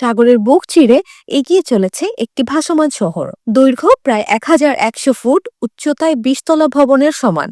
সাগরের বুক চিরে এগিয়ে চলেছে একটি ভাসমান শহর। দৈর্ঘ্য প্রায় এক হাজার একশো ফুট, উচ্চতায় বিশতলা ভবনের সমান।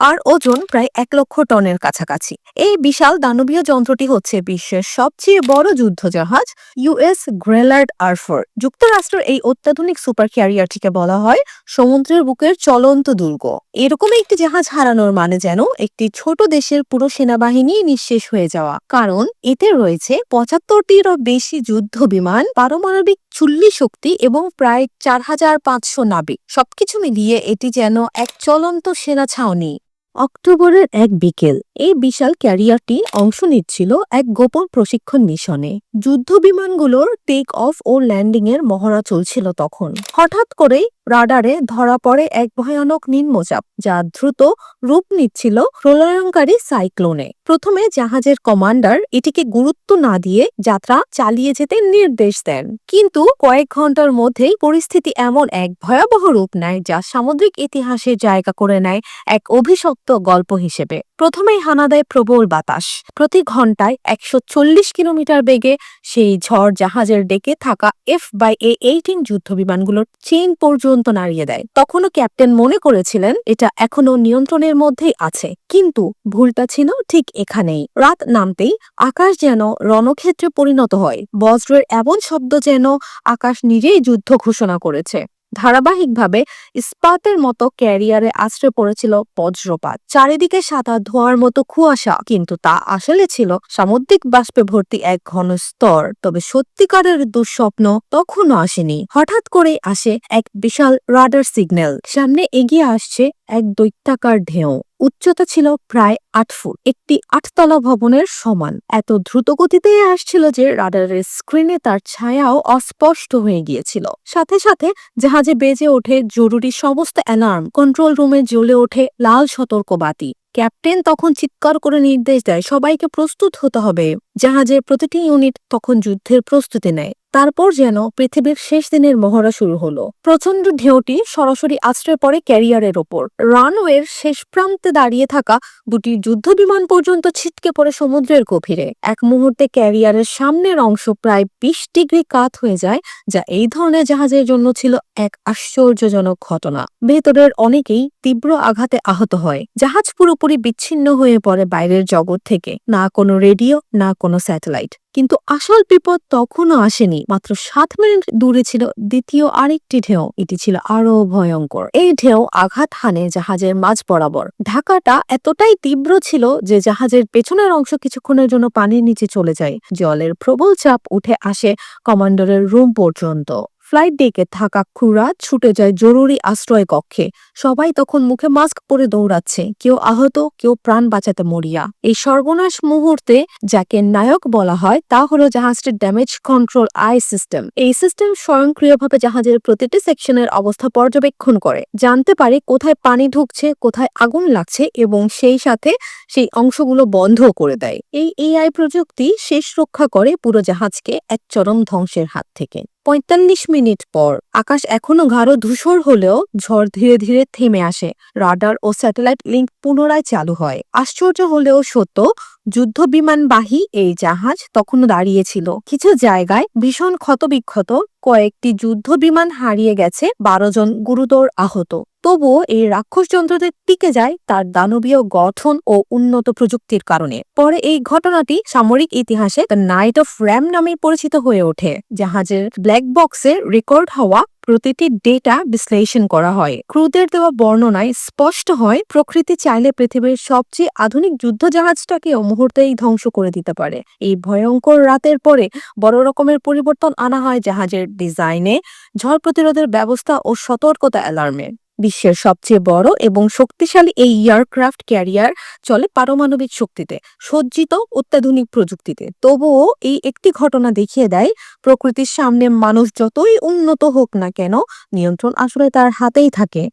আর ওজন প্রায় এক লক্ষ টনের কাছাকাছি। এই বিশাল দানবীয় যন্ত্রটি হচ্ছে বিশ্বের সবচেয়ে বড় যুদ্ধজাহাজ ইউএস গ্রেলার্ড আরফোর। যুক্তরাষ্ট্রের এই অত্যাধুনিক সুপার ক্যারিয়ারটিকে বলা হয় সমুদ্রের বুকের চলন্ত দুর্গ। এরকম একটি জাহাজ হারানোর মানে যেন একটি ছোট দেশের পুরো সেনাবাহিনী নিঃশেষ হয়ে যাওয়া। কারণ এতে রয়েছে পঁচাত্তরটিরও বেশি যুদ্ধ বিমান পারমাণবিক চুল্লি শক্তি এবং প্রায় চার হাজার পাঁচশো নাবিক। সবকিছু মিলিয়ে এটি যেন এক চলন্ত সেনা ছাউনি। অক্টোবরের এক বিকেল, এই বিশাল ক্যারিয়ারটি অংশ নিচ্ছিল এক গোপন প্রশিক্ষণ মিশনে। যুদ্ধ বিমানগুলোর টেক অফ ও ল্যান্ডিং এর মহড়া চলছিল তখন। হঠাৎ করেই রাডারে ধরা পড়ে এক ভয়ানক নিম্নচাপ, যা দ্রুত রূপ নিচ্ছিল প্রলয়ঙ্কারী সাইক্লোনে। প্রথমে জাহাজের কমান্ডার এটিকে গুরুত্ব না দিয়ে যাত্রা চালিয়ে যেতে নির্দেশ দেন। কিন্তু কয়েক ঘণ্টার মধ্যেই পরিস্থিতি এমন এক ভয়াবহ রূপ নেয়, যা সামুদ্রিক ইতিহাসে জায়গা করে নেয় এক অভিশপ্ত গল্প হিসেবে। প্রথমেই হানা দেয় প্রবল বাতাস। প্রতি ঘন্টায় একশো চল্লিশ কিলোমিটার বেগে সেই ঝড় জাহাজের ডেকে থাকা এফ বাই এ এইটিন যুদ্ধ বিমানগুলোর চেন পর্যন্ত নাড়িয়ে দেয়। তখনও ক্যাপ্টেন মনে করেছিলেন, এটা এখনও নিয়ন্ত্রণের মধ্যেই আছে। কিন্তু ভুলটা ছিল ঠিক এখানেই। রাত নামতেই আকাশ যেন রণক্ষেত্রে পরিণত হয়। বজ্রের এমন শব্দ যেন আকাশ নিজেই যুদ্ধ ঘোষণা করেছে। ধারাবাহিকভাবে ইস্পাতের মতো ক্যারিয়ারে আশ্রয় পড়েছিল বজ্রপাত। চারিদিকে সাদা ধোয়ার মতো কুয়াশা, কিন্তু তা আসলে ছিল সামুদ্রিক বাষ্পে ভর্তি এক ঘন স্তর। তবে সত্যিকারের দুঃস্বপ্ন তখনও আসেনি। হঠাৎ করে আসে এক বিশাল রাডার সিগন্যাল। সামনে এগিয়ে আসছে এক দৈত্যাকার ঢেউ। উচ্চতা ছিল প্রায় আট ফুট। একটি আটতলা ভবনের সমান। এত দ্রুত গতিতে আসছিল যে রাডারের স্ক্রিনে তার ছায়াও অস্পষ্ট হয়ে গিয়েছিল। সাথে সাথে জাহাজে বেজে ওঠে জরুরি সমস্ত অ্যালার্ম। কন্ট্রোল রুমে জ্বলে ওঠে লাল সতর্কবাতি। ক্যাপ্টেন তখন চিৎকার করে নির্দেশ দেয়, সবাইকে প্রস্তুত হতে হবে। জাহাজের প্রতিটি ইউনিট তখন যুদ্ধের প্রস্তুতি নেয়। তারপর যেন পৃথিবীর শেষ দিনের মহড়া শুরু হলো। প্রচণ্ড ঢেউটি সরাসরি আশ্রয় পড়ে ক্যারিয়ারের ওপর। রানওয়ের শেষ প্রান্তে দাঁড়িয়ে থাকা দুটি যুদ্ধ বিমান পর্যন্ত ছিটকে পড়ে সমুদ্রের গভীরে। এক মুহূর্তে ক্যারিয়ারের সামনের অংশ প্রায় বিশ ডিগ্রি কাত হয়ে যায়, যা এই ধরনের জাহাজের জন্য ছিল এক আশ্চর্যজনক ঘটনা। ভেতরের অনেকেই তীব্র আঘাতে আহত হয়। জাহাজ পুরোপুরি বিচ্ছিন্ন হয়ে পড়ে বাইরের জগৎ থেকে। না কোনো রেডিও, না কোনো স্যাটেলাইট। কিন্তু আসল বিপদ তখনও আসেনি, মাত্র সাত মিনিট দূরে ছিল দ্বিতীয় আরেকটি ঢেউ, এটি ছিল আরও ভয়ঙ্কর। এই ঢেউ আঘাত হানে জাহাজের মাঝ বরাবর। ঢাকাটা এতটাই তীব্র ছিল যে জাহাজের পেছনের অংশ কিছুক্ষণের জন্য পানির নিচে চলে যায়। জলের প্রবল চাপ উঠে আসে কমান্ডারের রুম পর্যন্ত। ফ্লাইট ডেকে থাকা খুড়া ছুটে যায় জরুরি আশ্রয় কক্ষে। সবাই তখন মুখে মাস্ক পরে দৌড়াচ্ছে। কেউ আহত, কেউ প্রাণ বাঁচাতে মরিয়া। এই সর্বনাশ মুহূর্তে যাকে নায়ক বলা হয়, তা হলো জাহাজটির ড্যামেজ কন্ট্রোল আই সিস্টেম এই সিস্টেম স্বয়ংক্রিয়ভাবে জাহাজের প্রতিটি সেকশনের অবস্থা পর্যবেক্ষণ করে। জানতে পারে কোথায় পানি ঢুকছে, কোথায় আগুন লাগছে এবং সেই সাথে সেই অংশগুলো বন্ধ করে দেয়। এই এআই প্রযুক্তি শেষ রক্ষা করে পুরো জাহাজকে এক চরম ধ্বংসের হাত থেকে। পঁয়তাল্লিশ মিনিট পর আকাশ এখনও গাঢ় ধূসর হলেও ঝড় ধীরে ধীরে থেমে আসে। রাডার ও স্যাটেলাইট লিঙ্ক পুনরায় চালু হয়। আশ্চর্য হলেও সত্য যুদ্ধ বিমানবাহী এই জাহাজ তখনও দাঁড়িয়েছিল। কিছু জায়গায় ভীষণ ক্ষতবিক্ষত কয়েকটি যুদ্ধ বিমান হারিয়ে গেছে, বারো জন গুরুতর আহত। তবুও এই রাক্ষস যন্ত্রদের টিকে যায় তার দানবীয় গঠন ও উন্নত প্রযুক্তির কারণে। পরে এই ঘটনাটি সামরিক ইতিহাসে দ্য নাইট অফ র্যাম নামে পরিচিত হয়ে ওঠে, জাহাজের ব্ল্যাক বক্সে রেকর্ড হওয়া প্রতিটি ডেটা বিশ্লেষণ করা হয়। ক্রুদের দেওয়া বর্ণনায় স্পষ্ট হয়, প্রকৃতি চাইলে পৃথিবীর সবচেয়ে আধুনিক যুদ্ধ জাহাজটাকেও মুহূর্তেই ধ্বংস করে দিতে পারে। এই ভয়ঙ্কর রাতের পরে বড় রকমের পরিবর্তন আনা হয় জাহাজের ডিজাইনে, ঝড় প্রতিরোধের ব্যবস্থা ও সতর্কতা অ্যালার্মে। বিশ্বের সবচেয়ে বড় এবং শক্তিশালী এই এয়ারক্রাফট ক্যারিয়ার চলে পারমাণবিক শক্তিতে, সজ্জিত অত্যাধুনিক প্রযুক্তিতে। তবুও এই একটি ঘটনা দেখিয়ে দেয়, প্রকৃতির সামনে মানুষ যতই উন্নত হোক না কেন, নিয়ন্ত্রণ আসলে তার হাতেই থাকে।